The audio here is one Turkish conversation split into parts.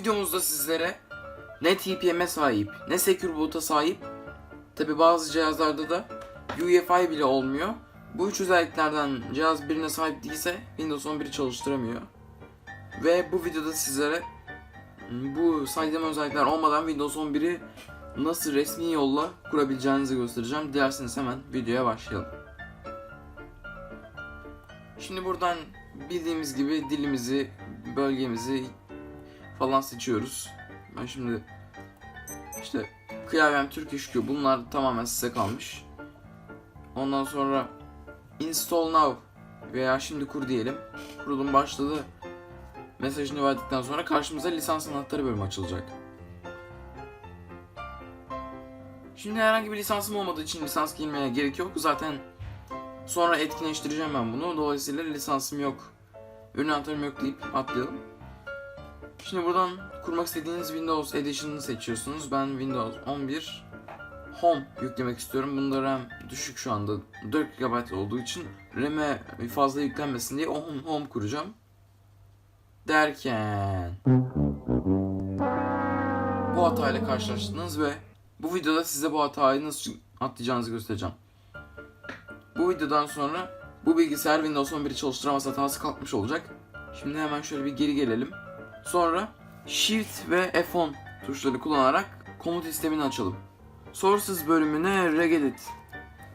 videomuzda sizlere ne TPM'e sahip ne Secure Boot'a sahip tabi bazı cihazlarda da UEFI bile olmuyor. Bu üç özelliklerden cihaz birine sahip değilse Windows 11'i çalıştıramıyor. Ve bu videoda sizlere bu saydığım özellikler olmadan Windows 11'i nasıl resmi yolla kurabileceğinizi göstereceğim. Dilerseniz hemen videoya başlayalım. Şimdi buradan bildiğimiz gibi dilimizi, bölgemizi falan seçiyoruz. Ben şimdi işte klavyem Türk Q bunlar tamamen size kalmış. Ondan sonra install now veya şimdi kur diyelim. Kurulum başladı. Mesajını verdikten sonra karşımıza lisans anahtarı bölümü açılacak. Şimdi herhangi bir lisansım olmadığı için lisans girmeye gerek yok. Zaten sonra etkinleştireceğim ben bunu. Dolayısıyla lisansım yok. Ürün anahtarım yok deyip atlayalım. Şimdi buradan kurmak istediğiniz Windows Edition'ını seçiyorsunuz. Ben Windows 11 Home yüklemek istiyorum. Bunda RAM düşük şu anda 4 GB olduğu için RAM'e fazla yüklenmesin diye Home, Home kuracağım. Derken bu hatayla karşılaştınız ve bu videoda size bu hatayı nasıl atlayacağınızı göstereceğim. Bu videodan sonra bu bilgisayar Windows 11'i çalıştıramaz hatası kalkmış olacak. Şimdi hemen şöyle bir geri gelelim. Sonra Shift ve F10 tuşları kullanarak komut sistemini açalım. Sources bölümüne regedit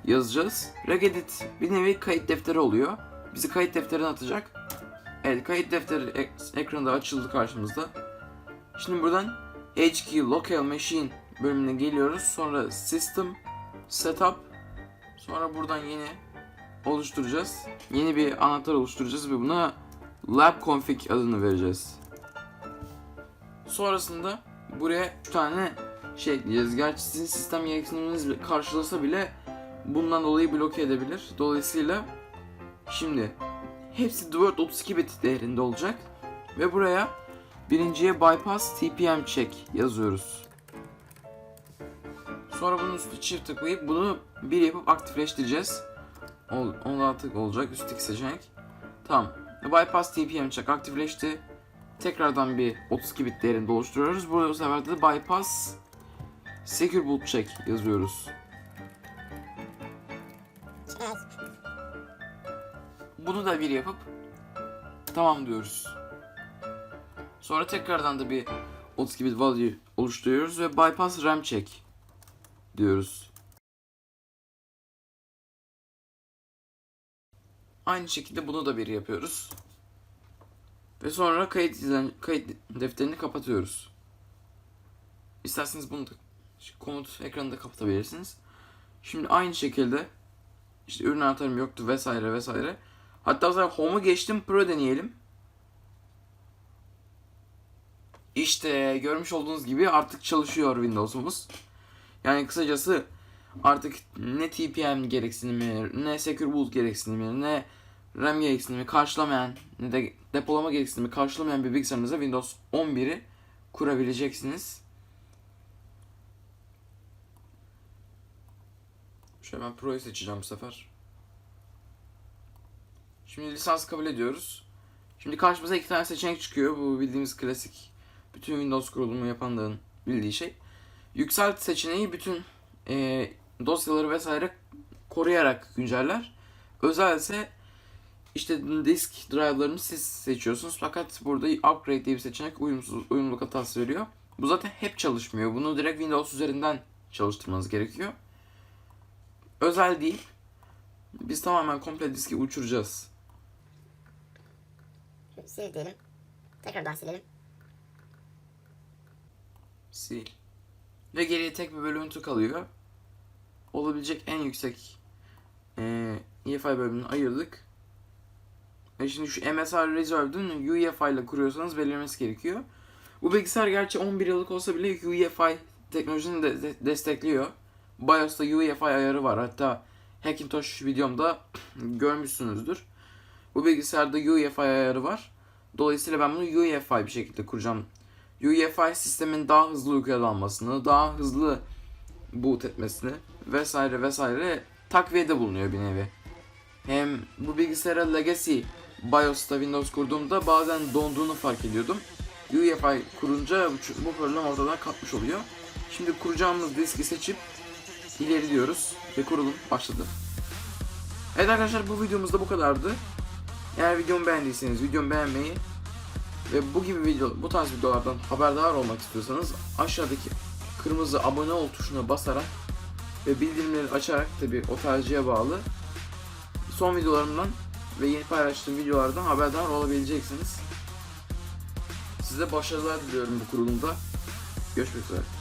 yazacağız. Regedit bir nevi kayıt defteri oluyor. Bizi kayıt defterine atacak. Evet kayıt defteri ek- ekranda açıldı karşımızda. Şimdi buradan HK Local Machine bölümüne geliyoruz. Sonra System Setup Sonra buradan yeni oluşturacağız. Yeni bir anahtar oluşturacağız ve buna Lab Config adını vereceğiz. Sonrasında buraya 3 tane şey ekleyeceğiz. Gerçi sizin sistem gereksinimleriniz karşılasa bile bundan dolayı bloke edebilir. Dolayısıyla şimdi hepsi Word 32 bit değerinde olacak. Ve buraya birinciye bypass tpm check yazıyoruz. Sonra bunun üstüne çift tıklayıp bunu bir yapıp aktifleştireceğiz. Ol, onda tık olacak üstteki seçenek. Tamam. Bypass tpm check aktifleşti. Tekrardan bir 32 bit değerinde oluşturuyoruz. Burada bu sefer de bypass secure boot check yazıyoruz. Bunu da bir yapıp tamam diyoruz. Sonra tekrardan da bir 32 bit value oluşturuyoruz ve bypass ram check diyoruz. Aynı şekilde bunu da bir yapıyoruz. Ve sonra kayıt izlen kayıt defterini kapatıyoruz. İsterseniz bunu da komut ekranını da kapatabilirsiniz. Şimdi aynı şekilde işte ürün anahtarım yoktu vesaire vesaire. Hatta mesela Home'u geçtim Pro deneyelim. İşte görmüş olduğunuz gibi artık çalışıyor Windows'umuz. Yani kısacası artık ne TPM gereksinimi, ne Secure Boot gereksinimi, ne RAM gereksinimi karşılamayan, ne de depolama gereksinimi karşılamayan bir bilgisayarınıza Windows 11'i kurabileceksiniz. Şöyle ben Pro'yu seçeceğim bu sefer. Şimdi lisans kabul ediyoruz. Şimdi karşımıza iki tane seçenek çıkıyor. Bu bildiğimiz klasik bütün Windows kurulumu yapanların bildiği şey. Yükselt seçeneği bütün e, dosyaları vesaire koruyarak günceller. Özel ise işte disk drive'larını siz seçiyorsunuz. Fakat burada upgrade diye bir seçenek uyumsuz, uyumluluk hatası veriyor. Bu zaten hep çalışmıyor. Bunu direkt Windows üzerinden çalıştırmanız gerekiyor. Özel değil. Biz tamamen komple diski uçuracağız. Sil diyelim. Tekrardan silelim. Sil. Ve geriye tek bir bölüntü kalıyor. Olabilecek en yüksek eee EFI bölümünü ayırdık. Şimdi şu MSR Reserved'ın UEFI ile kuruyorsanız belirlemesi gerekiyor. Bu bilgisayar gerçi 11 yıllık olsa bile UEFI teknolojisini de de- destekliyor. BIOS'ta UEFI ayarı var. Hatta Hackintosh videomda görmüşsünüzdür. Bu bilgisayarda UEFI ayarı var. Dolayısıyla ben bunu UEFI bir şekilde kuracağım. UEFI sistemin daha hızlı uykuya dalmasını, daha hızlı boot etmesini vesaire vesaire takviyede bulunuyor bir nevi. Hem bu bilgisayara Legacy BIOS'ta Windows kurduğumda bazen donduğunu fark ediyordum. UEFI kurunca bu, bu problem ortadan kalkmış oluyor. Şimdi kuracağımız diski seçip ileri diyoruz ve kurulum başladı. Evet arkadaşlar bu videomuzda bu kadardı. Eğer videomu beğendiyseniz videomu beğenmeyi ve bu gibi video, bu tarz videolardan haberdar olmak istiyorsanız aşağıdaki kırmızı abone ol tuşuna basarak ve bildirimleri açarak tabi o tercihe bağlı son videolarımdan ve yeni paylaştığım videolardan haberdar olabileceksiniz. Size başarılar diliyorum bu kurulumda. Görüşmek üzere.